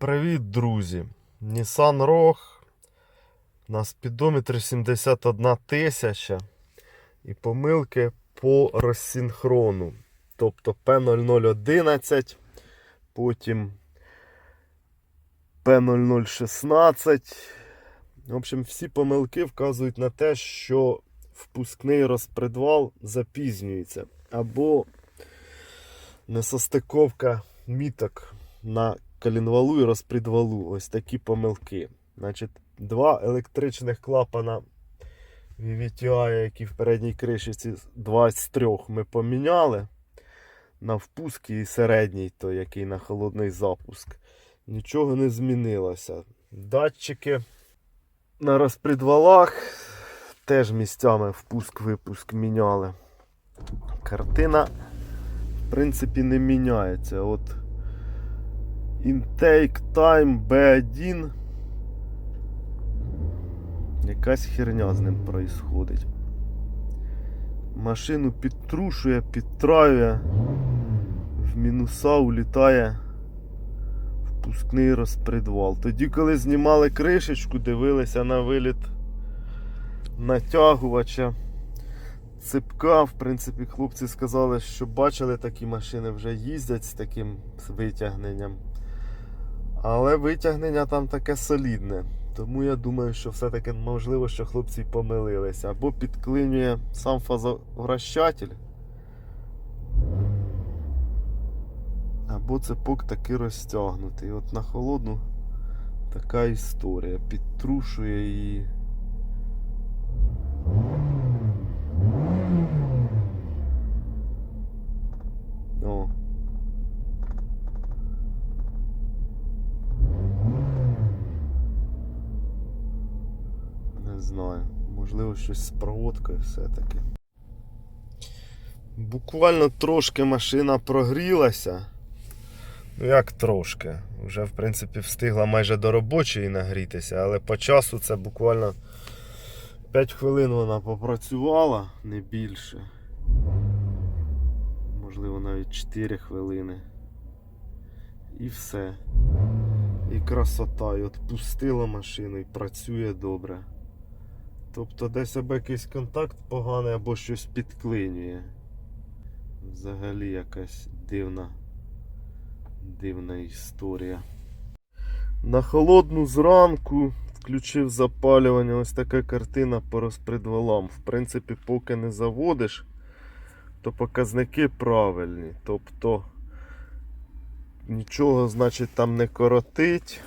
Привіт, друзі! Nissan Rogue на спідометрі 71 тисяча і помилки по розсинхрону. Тобто P0011, потім P0016. В общем, всі помилки вказують на те, що впускний розпредвал запізнюється. Або несостиковка міток на колінвалу і розпредвалу. Ось такі помилки. Значить, два електричних клапана VVTI, які в передній кришці, два з трьох ми поміняли. На впуск і середній, той, який на холодний запуск. Нічого не змінилося. Датчики на розпредвалах теж місцями впуск-випуск міняли. Картина, в принципі, не міняється. От Intake Time B1. Якась херня з ним происходить. Машину підтрушує, підтраює, в мінуса улітає впускний розпредвал. Тоді, коли знімали кришечку, дивилися на виліт натягувача. Ципка, в принципі, хлопці сказали, що бачили такі машини, вже їздять з таким витягненням. Але витягнення там таке солідне. Тому я думаю, що все-таки можливо, що хлопці помилилися. Або підклинює сам фазовращатель, або цепок таки розтягнутий. От на холодну така історія. Підтрушує її. О. Не знаю. Можливо, щось з проводкою все-таки. Буквально трошки машина прогрілася. Ну як трошки? Вже, в принципі, встигла майже до робочої нагрітися, але по часу це буквально 5 хвилин вона попрацювала, не більше. Можливо, навіть 4 хвилини. І все. І красота. І от пустила машину і працює добре. Тобто десь або якийсь контакт поганий, або щось підклинює. Взагалі якась дивна, дивна історія. На холодну зранку включив запалювання. Ось така картина по розпредвалам. В принципі, поки не заводиш, то показники правильні. Тобто нічого, значить, там не коротить.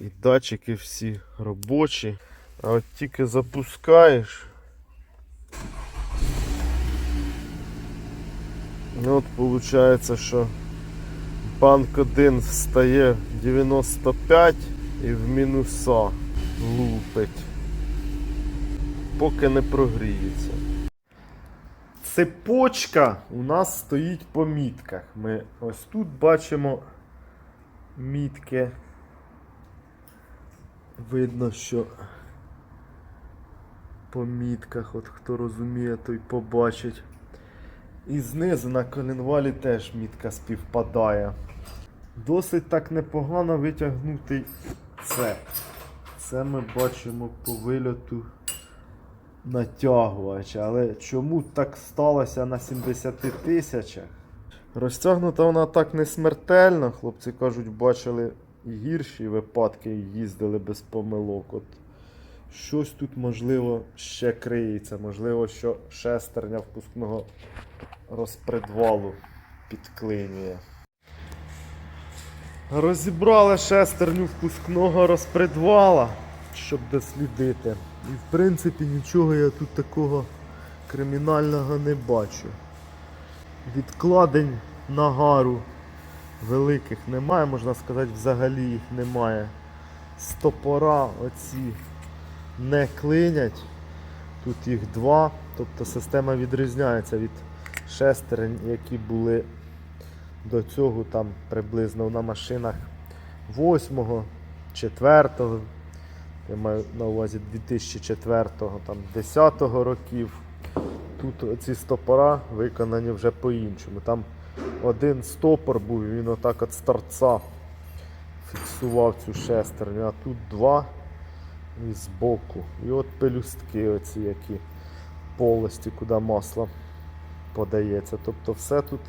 І датчики всі робочі. А от тільки запускаєш. І от виходить, що банк 1 встає 95 і в мінуса лупить. Поки не прогріється. Цепочка у нас стоїть по мітках. Ми ось тут бачимо мітки. Видно, що по мітках, от хто розуміє, той побачить. І знизу на коленвалі теж мітка співпадає. Досить так непогано витягнутий цеп. Це ми бачимо по вильоту натягувача. Але чому так сталося на 70 тисячах? Розтягнута вона так не смертельно. Хлопці кажуть, бачили гірші випадки і їздили без помилок. От щось тут можливо ще криється. Можливо, що шестерня впускного розпредвалу підклинює. Розібрали шестерню впускного розпредвала, щоб дослідити. І в принципі нічого я тут такого кримінального не бачу. Відкладень нагару великих немає, можна сказати, взагалі їх немає. Стопора оці не клинять. Тут їх два, тобто система відрізняється від шестерень, які були до цього там приблизно на машинах 8-го, 4-го, я маю на увазі 2004-го, там 10-го років. Тут ці стопора виконані вже по-іншому. Там один стопор був, він отак от з торца зафіксував цю шестерню, а тут два і збоку. І от пелюстки оці, які полості, куди масло подається. Тобто все тут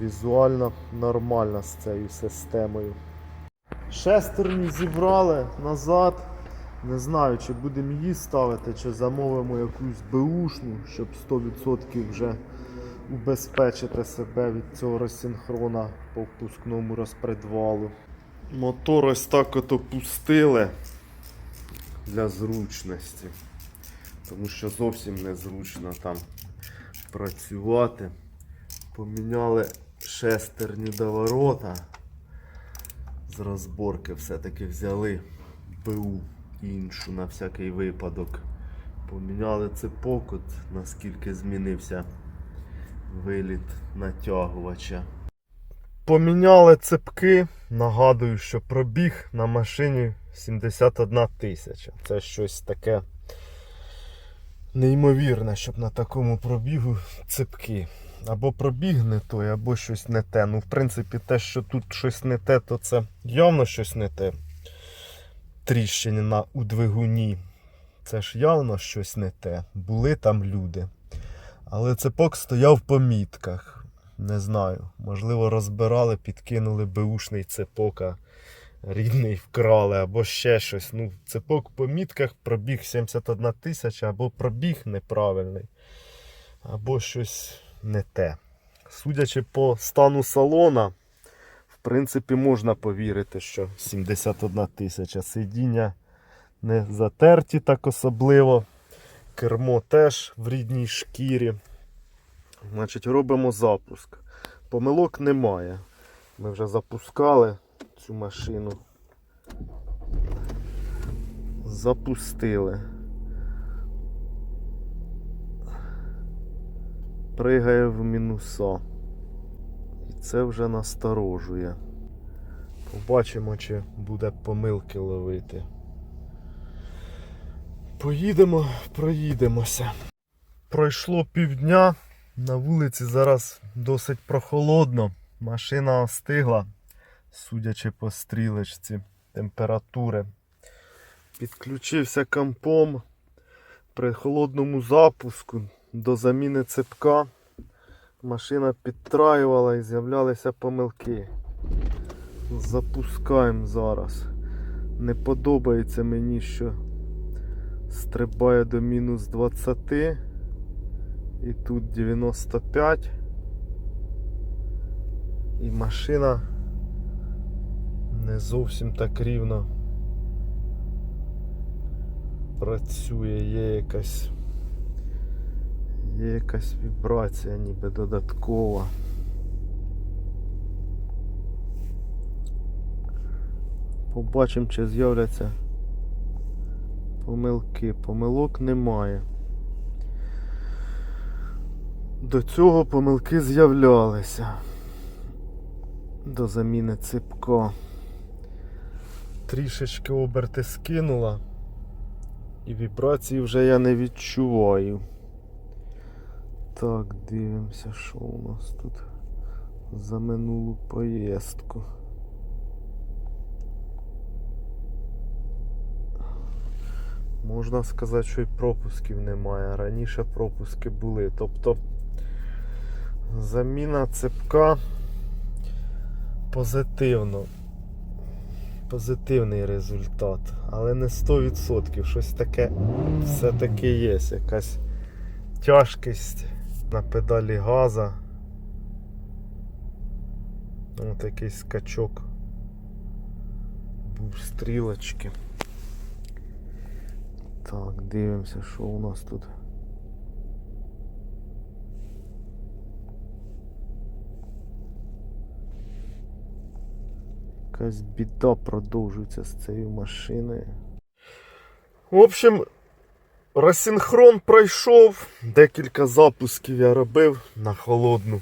візуально нормально з цією системою. Шестерню зібрали назад. Не знаю, чи будемо її ставити, чи замовимо якусь беушну, щоб 100% вже убезпечити себе від цього розсинхрона по впускному розпредвалу. Мотор ось так от опустили для зручності, тому що зовсім незручно там працювати. Поміняли шестерню до ворота. З розборки все-таки взяли БУ іншу на всякий випадок. Поміняли цепок, от наскільки змінився виліт натягувача. Поміняли цепки. Нагадую, що пробіг на машині 71 тисяча. Це щось таке неймовірне, щоб на такому пробігу цепки. Або пробіг не той, або щось не те. Ну, в принципі, те, що тут щось не те, то це явно щось не те. Тріщини на, у двигуні. Це ж явно щось не те. Були там люди. Але цепок стояв по мітках. Не знаю. Можливо, розбирали, підкинули беушний цепок, рідний вкрали, або ще щось. Ну, цепок по мітках пробіг 71 тисяча, або пробіг неправильний, або щось не те. Судячи по стану салона, в принципі, можна повірити, що 71 тисяча сидіння не затерті так особливо. Кермо теж в рідній шкірі. Значить, робимо запуск. Помилок немає. Ми вже запускали цю машину. Запустили. Пригає в мінуса. І це вже насторожує. Побачимо, чи буде помилки ловити. Поїдемо, проїдемося. Пройшло півдня. На вулиці зараз досить прохолодно. Машина остигла, судячи по стрілочці температури. Підключився компом при холодному запуску до заміни цепка. Машина підтраювала і з'являлися помилки. Запускаємо зараз. Не подобається мені, що стрибає до мінус 20. І тут 95. І машина не зовсім так рівно працює, є якась є якась вібрація, ніби додаткова. Побачимо, чи з'являться помилки. Помилок немає. До цього помилки з'являлися. До заміни ципка. Трішечки оберти скинула. І вібрації вже я не відчуваю. Так, дивимося, що у нас тут за минулу поїздку. Можна сказати, що і пропусків немає. Раніше пропуски були. Тобто заміна цепка позитивно. Позитивний результат, але не 100%. Щось таке все-таки є. Якась тяжкість на педалі газа. Ось якийсь скачок. Був стрілочки. Так, дивимося, що у нас тут. Якась біда продовжується з цією машиною. В общем, розсинхрон пройшов. Декілька запусків я робив на холодну.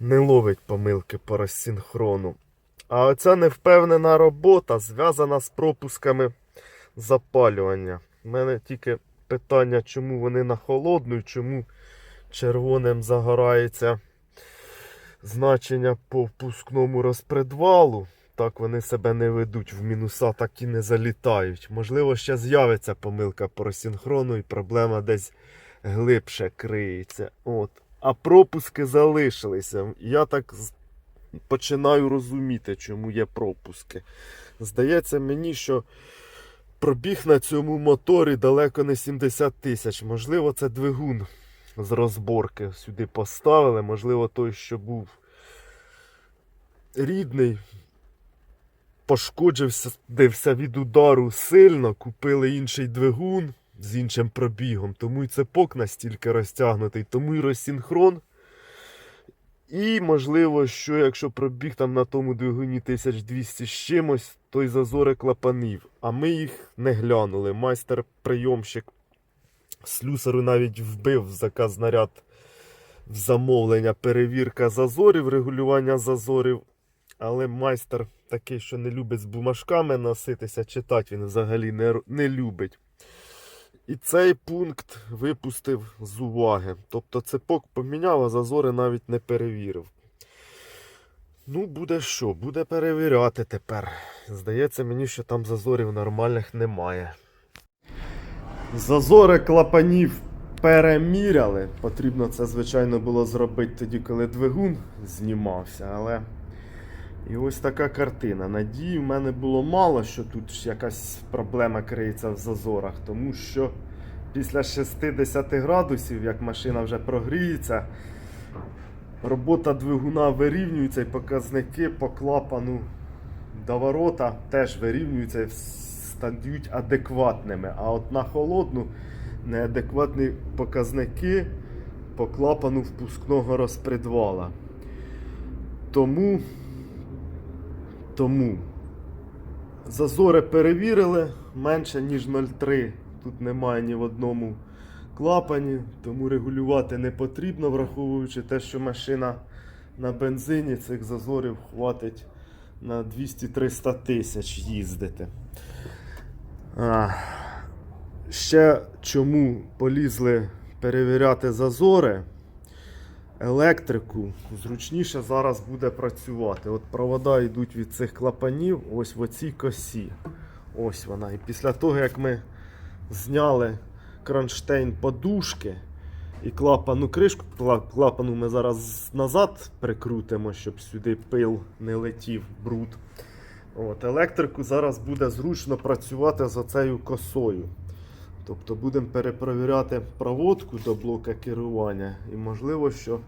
Не ловить помилки по розсинхрону. А оця невпевнена робота зв'язана з пропусками запалювання. У мене тільки питання, чому вони на холодну і чому червоним загорається значення по впускному розпредвалу. Так вони себе не ведуть. В мінуса так і не залітають. Можливо, ще з'явиться помилка по синхрону і проблема десь глибше криється. От. А пропуски залишилися. Я так починаю розуміти, чому є пропуски. Здається мені, що пробіг на цьому моторі далеко не 70 тисяч. Можливо, це двигун з розборки сюди поставили. Можливо, той, що був рідний, пошкоджився від удару сильно, купили інший двигун з іншим пробігом, тому і цепок настільки розтягнутий, тому і розсінхрон. І можливо, що якщо пробіг там на тому двигуні 1200 з чимось, то й зазори клапанів. А ми їх не глянули. Майстер-прийомщик слюсару навіть вбив заказ наряд в замовлення, перевірка зазорів, регулювання зазорів. Але майстер такий, що не любить з бумажками носитися, читати він взагалі не, не любить. І цей пункт випустив з уваги. Тобто цепок поміняв, а зазори навіть не перевірив. Ну, буде що? Буде перевіряти тепер. Здається мені, що там зазорів нормальних немає. Зазори клапанів переміряли. Потрібно це, звичайно, було зробити тоді, коли двигун знімався, але. І ось така картина. Надії в мене було мало, що тут якась проблема криється в зазорах, тому що після 60 градусів, як машина вже прогріється, робота двигуна вирівнюється і показники по клапану до ворота теж вирівнюються і стають адекватними. А от на холодну неадекватні показники по клапану впускного розпредвала. Тому тому зазори перевірили менше, ніж 0,3. Тут немає ні в одному клапані, тому регулювати не потрібно, враховуючи те, що машина на бензині цих зазорів хватить на 200-300 тисяч їздити. А, ще чому полізли перевіряти зазори? Електрику зручніше зараз буде працювати. От провода йдуть від цих клапанів ось в оцій косі. Ось вона. І після того, як ми зняли кронштейн подушки і клапану кришку, клапану ми зараз назад прикрутимо, щоб сюди пил не летів, бруд. От, електрику зараз буде зручно працювати за цією косою. Тобто будемо перепровіряти проводку до блока керування. І можливо, що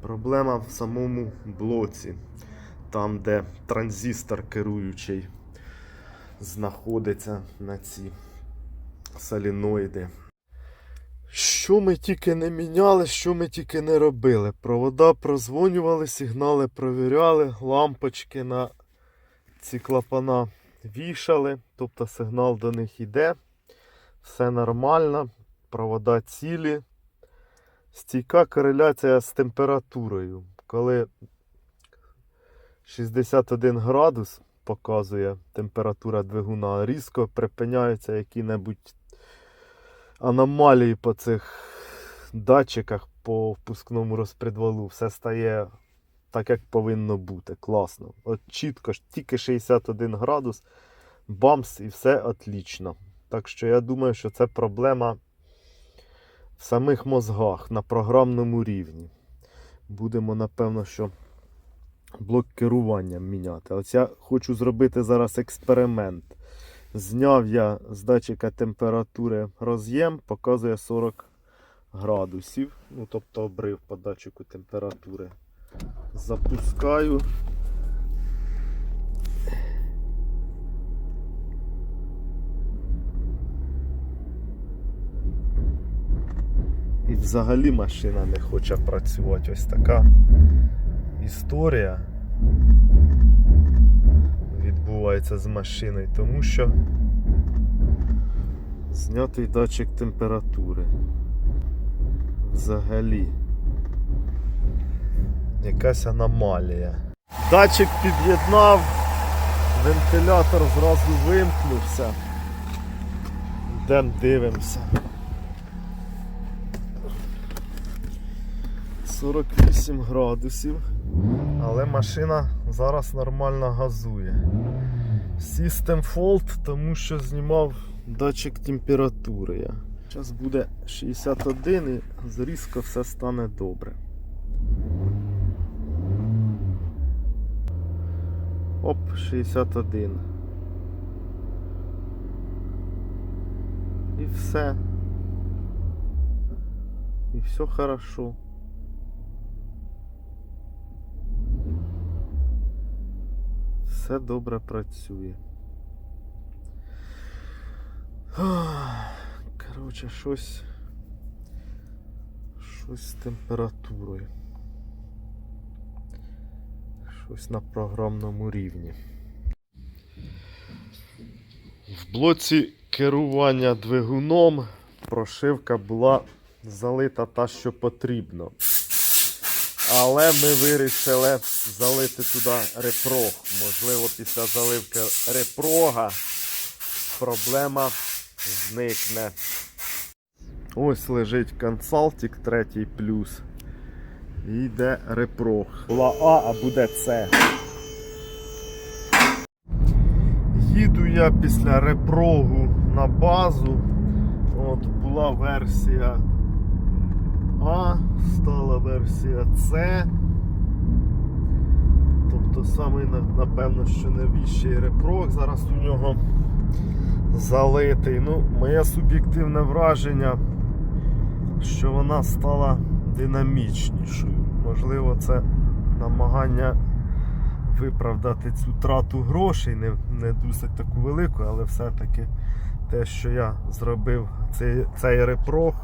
проблема в самому блоці, там, де транзистор керуючий знаходиться на ці соліноїди. Що ми тільки не міняли, що ми тільки не робили. Провода прозвонювали, сигнали провіряли, лампочки на ці клапана вішали, тобто сигнал до них йде. Все нормально, провода цілі. Стійка кореляція з температурою. Коли 61 градус показує температура двигуна, різко припиняються які-небудь аномалії по цих датчиках по впускному розпредвалу. Все стає так, як повинно бути. Класно. От чітко, тільки 61 градус, бамс і все отлічно. Так що я думаю, що це проблема в самих мозгах на програмному рівні. Будемо, напевно, що блок керування міняти. Ось я хочу зробити зараз експеримент. Зняв я з датчика температури роз'єм, показує 40 градусів. Ну, тобто обрив по датчику температури. Запускаю. Взагалі машина не хоче працювати. Ось така історія відбувається з машиною, тому що знятий датчик температури. Взагалі. Якась аномалія. Датчик під'єднав, вентилятор зразу вимкнувся. Йдемо дивимося. 48 градусів, але машина зараз нормально газує. System Fault, тому що знімав датчик температури. Зараз буде 61 і зрізко все стане добре. Оп, 61. І все. І все хорошо. Все добре працює. Коротше, щось. Щось з температурою. Щось на програмному рівні. В блоці керування двигуном прошивка була залита та, що потрібно. Але ми вирішили залити туди репрог. Можливо, після заливки репрога проблема зникне. Ось лежить консалтик третій плюс. Йде репрог. Була А, а буде С. Їду я після репрогу на базу. От була версія А, стала версія С. Тобто самий напевно, що новіший репрог зараз у нього залитий. Ну, моє суб'єктивне враження, що вона стала динамічнішою. Можливо, це намагання виправдати цю трату грошей, не, не досить таку велику, але все-таки те, що я зробив цей, цей репрог,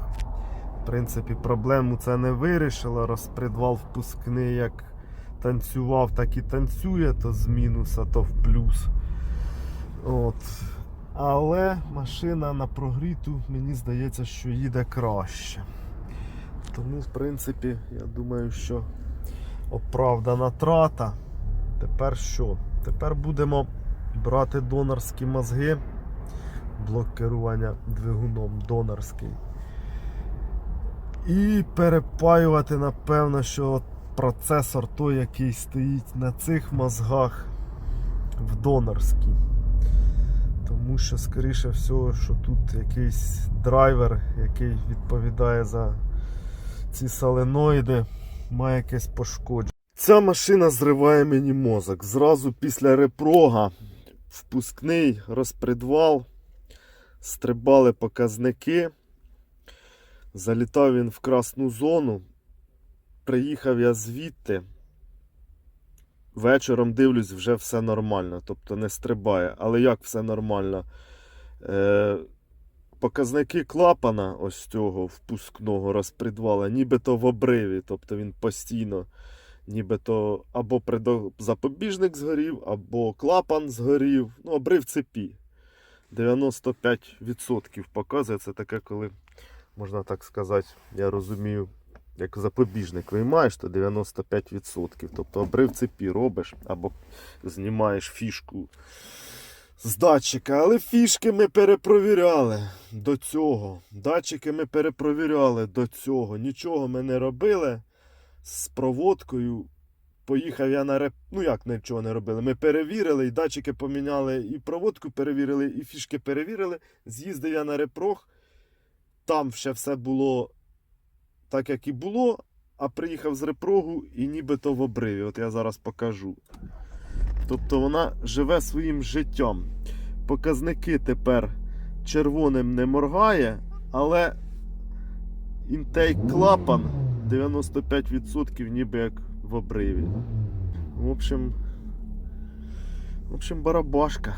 в принципі, проблему це не вирішило. Розпредвал впускний як танцював, так і танцює, то з мінуса, то в плюс. От. Але машина на прогріту, мені здається, що їде краще. Тому, в принципі, я думаю, що оправдана трата. Тепер що? Тепер будемо брати донорські мозги. Блок керування двигуном донорський. І перепаювати, напевно, що процесор той, який стоїть на цих мозгах в донорській. Тому що, скоріше всього, що тут якийсь драйвер, який відповідає за ці соленоїди, має якесь пошкодження. Ця машина зриває мені мозок. Зразу після репрога впускний розпредвал, стрибали показники. Залітав він в красну зону. Приїхав я звідти. Вечором дивлюсь, вже все нормально, тобто не стрибає. Але як все нормально? Е, показники клапана ось цього впускного розпредвала, нібито в обриві, тобто він постійно, нібито або запобіжник згорів, або клапан згорів. Ну, обрив цепі. 95% показує це таке, коли, можна так сказати, я розумію, як запобіжник виймаєш, то 95%. Тобто обрив цепі робиш або знімаєш фішку з датчика. Але фішки ми перепровіряли до цього. Датчики ми перепровіряли до цього. Нічого ми не робили з проводкою. Поїхав я на реп. Ну як нічого не робили. Ми перевірили, і датчики поміняли, і проводку перевірили, і фішки перевірили. З'їздив я на репрог. Там ще все було так, як і було, а приїхав з репрогу і нібито в обриві. От я зараз покажу. Тобто вона живе своїм життям. Показники тепер червоним не моргає, але інтейк клапан 95% ніби як в обриві. В общем, в общем, барабашка.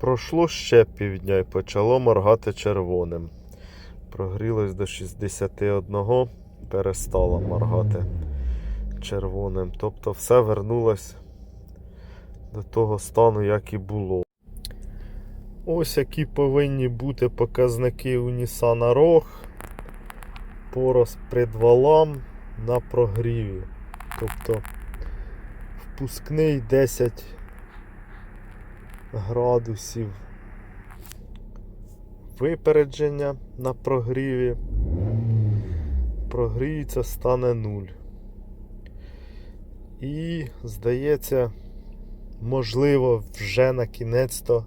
Пройшло ще півдня і почало моргати червоним. Прогрілось до 61, перестало моргати червоним. Тобто все вернулось до того стану, як і було. Ось які повинні бути показники у Nissan Rogue по розпредвалам на прогріві. Тобто впускний 10 градусів випередження на прогріві. Прогріється, стане 0. І, здається, можливо, вже на кінець-то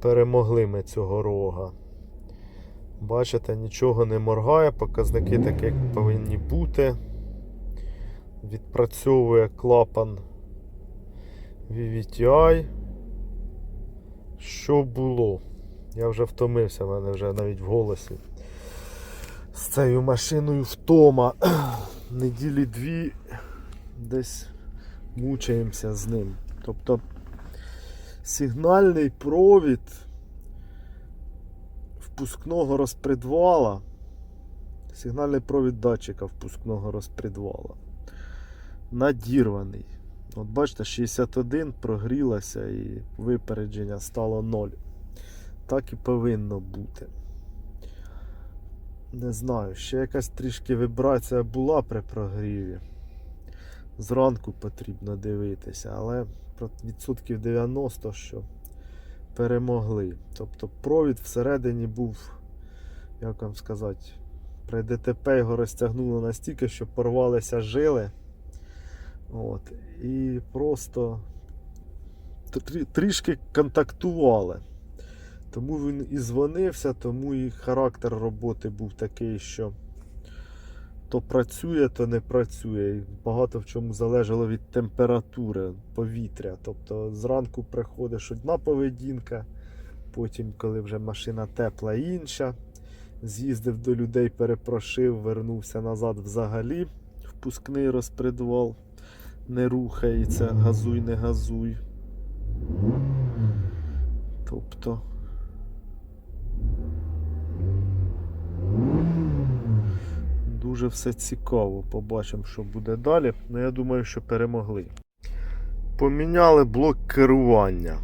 перемогли ми цього рога. Бачите, нічого не моргає, показники такі, як повинні бути. Відпрацьовує клапан VVTI. Що було? Я вже втомився, в мене вже навіть в голосі. З цією машиною втома. Неділі дві десь мучаємося з ним. Тобто сигнальний провід впускного розпредвала, сигнальний провід датчика впускного розпредвала надірваний. От бачите, 61 прогрілося і випередження стало 0. Так і повинно бути. Не знаю, ще якась трішки вібрація була при прогріві. Зранку потрібно дивитися, але відсотків 90, що перемогли. Тобто провід всередині був, як вам сказати, при ДТП його розтягнуло настільки, що порвалися жили. От, і просто трішки контактували. Тому він і дзвонився, тому і характер роботи був такий, що то працює, то не працює. І багато в чому залежало від температури повітря. Тобто зранку приходиш одна поведінка, потім, коли вже машина тепла, інша. З'їздив до людей, перепрошив, вернувся назад взагалі. Впускний розпредвал не рухається, газуй, не газуй. Тобто. Дуже все цікаво. Побачимо, що буде далі. Ну, я думаю, що перемогли. Поміняли блок керування.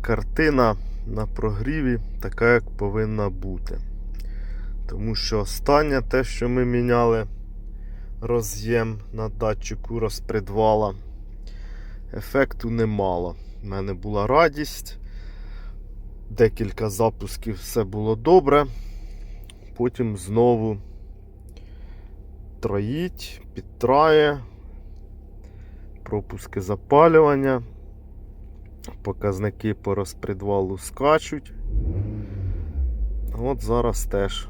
Картина на прогріві така, як повинна бути. Тому що останнє те, що ми міняли роз'єм на датчику розпредвала. Ефекту немало. У мене була радість. Декілька запусків все було добре. Потім знову троїть, підтрає, пропуски запалювання, показники по розпредвалу скачуть. От зараз теж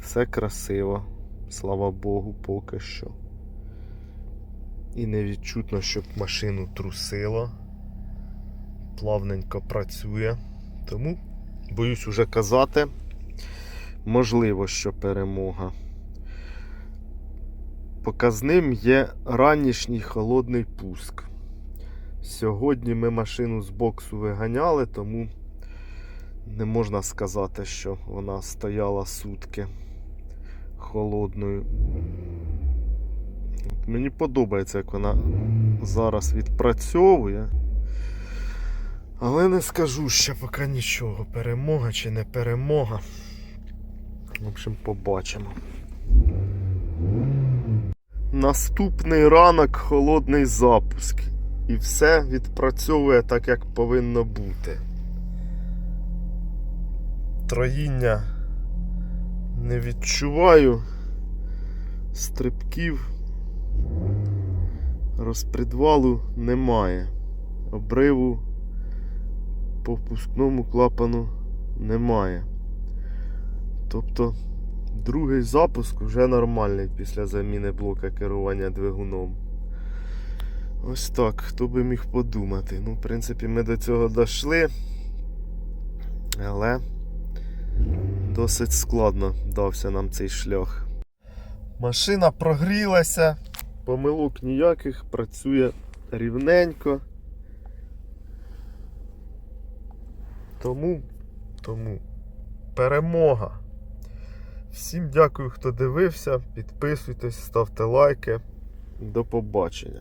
все красиво, слава Богу, поки що. І не відчутно, щоб машину трусило. Плавненько працює. Тому, боюсь уже казати, можливо, що перемога. Показним є ранішній холодний пуск. Сьогодні ми машину з боксу виганяли, тому не можна сказати, що вона стояла сутки холодною. Мені подобається, як вона зараз відпрацьовує. Але не скажу ще поки нічого. Перемога чи не перемога. В общем, побачимо. Наступний ранок холодний запуск. І все відпрацьовує так, як повинно бути. Троїння не відчуваю. Стрибків розпредвалу немає. Обриву по впускному клапану немає. Тобто другий запуск вже нормальний після заміни блока керування двигуном. Ось так, хто би міг подумати. Ну, в принципі, ми до цього дійшли, але досить складно дався нам цей шлях. Машина прогрілася, помилок ніяких, працює рівненько. Тому, тому перемога. Всім дякую, хто дивився. Підписуйтесь, ставте лайки. До побачення.